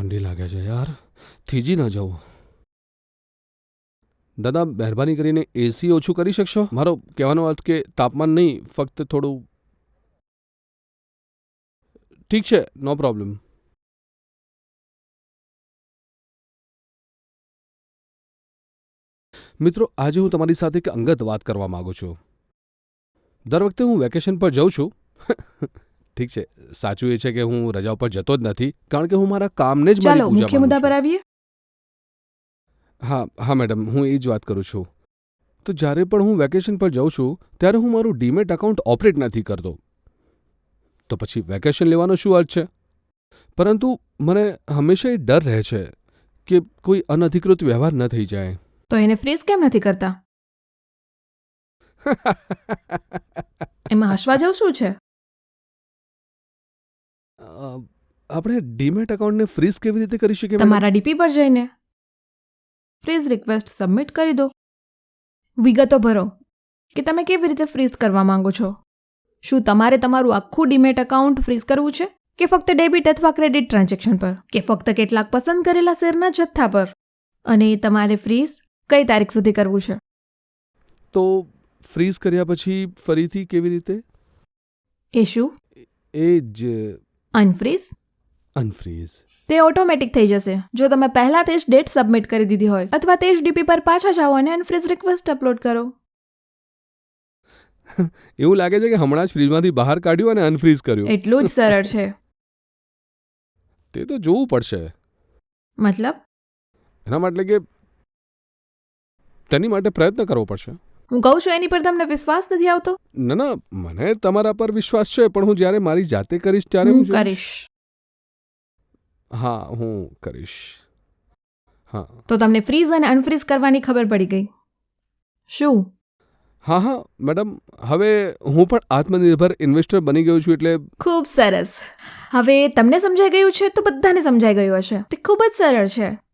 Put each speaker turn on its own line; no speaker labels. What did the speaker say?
ઠંડી લાગે છે યાર. થીજી ન જવું. દાદા, મહેરબાની કરીને એસી ઓછું કરી શકશો? મારો કહેવાનો અર્થ કે તાપમાન નહીં, ફક્ત થોડું. ઠીક છે, નો પ્રોબ્લેમ. મિત્રો, આજે હું તમારી સાથે એક અંગત વાત કરવા માગું છું. દર વખતે હું વેકેશન પર જઉં છું. ઠીક છે. સાચું એ છે કે હું રજા ઉપર જતો જ નથી કારણ કે હું મારા કામને જ મારી
ચાલો
પૂજા
મુખ્ય
માનું
મુદ્દા
છું.
પર આવીએ?
હા હા મેડમ હું એ જ વાત કરું છું. તો જ્યારે પણ હું વેકેશન પર જાઉં છું ત્યારે હું મારું ડીમેટ એકાઉન્ટ ઓપરેટ નથી કરતો. તો પછી વેકેશન લેવાનો શું અર્થ છે? પરંતુ મને હંમેશા એ ડર રહે છે કે કોઈ અનધિકૃત વ્યવહાર ન થઈ જાય.
તો એને ફ્રીઝ કેમ નથી કરતા? એમાં હસવા જવું શું છે?
આપણે ડીમેટ એકાઉન્ટને ફ્રીઝ કેવી રીતે કરી શકીએ?
તમારા ડીપી પર જઈને ફ્રીઝ રિક્વેસ્ટ સબમિટ કરી દો. વિગતો ભરો કે તમે કેવી રીતે ફ્રીઝ કરવા માંગો છો? શું તમારે તમારું આખું ડીમેટ એકાઉન્ટ ફ્રીઝ કરવું છે? કે ફક્ત ડેબિટ અથવા ક્રેડિટ ટ્રાન્ઝેક્શન પર? કે ફક્ત કેટલાક પસંદ કરેલા શેરના જથ્થા પર? અને તમારે ફ્રીઝ કઈ તારીખ સુધી કરવું છે?
તો ફ્રીઝ કર્યા પછી ફરીથી કેવી રીતે?
એ શું?
એ જ
અનફ્રીઝ
અનફ્રીઝ
તે ઓટોમેટિક થઈ જશે. જો તમે પહેલાથી જ ડેટ સબમિટ કરી દીધી હોય અથવા તે જ ડીપી પર પાછા જાઓ અને અનફ્રીઝ રિક્વેસ્ટ અપલોડ કરો.
એવું લાગે છે કે હમણાં જ ફ્રીજમાંથી બહાર કાઢ્યું અને અનફ્રીઝ કર્યું.
એટલું જ સરળ છે.
તે તો જોવું પડશે.
મતલબ?
એના માટે કે તેની માટે પ્રયત્ન કરવો પડશે.
હું કહું છું એની પર તમને વિશ્વાસ નથી આવતો?
ના ના મને તમારા પર વિશ્વાસ છે પણ હું જ્યારે મારી જાતે કરીશ ત્યારે
હું કરીશ.
હા હું કરીશ. હા.
તો તમને ફ્રીઝ અને અનફ્રીઝ કરવાની ખબર પડી ગઈ. શું?
હા હા મેડમ હવે હું પણ આત્મનિર્ભર ઇન્વેસ્ટર બની ગયો છું એટલે
ખૂબ સરસ. હવે તમને સમજાઈ ગયું છે તો બધાને સમજાઈ ગયું હશે. તે ખૂબ જ સરળ છે.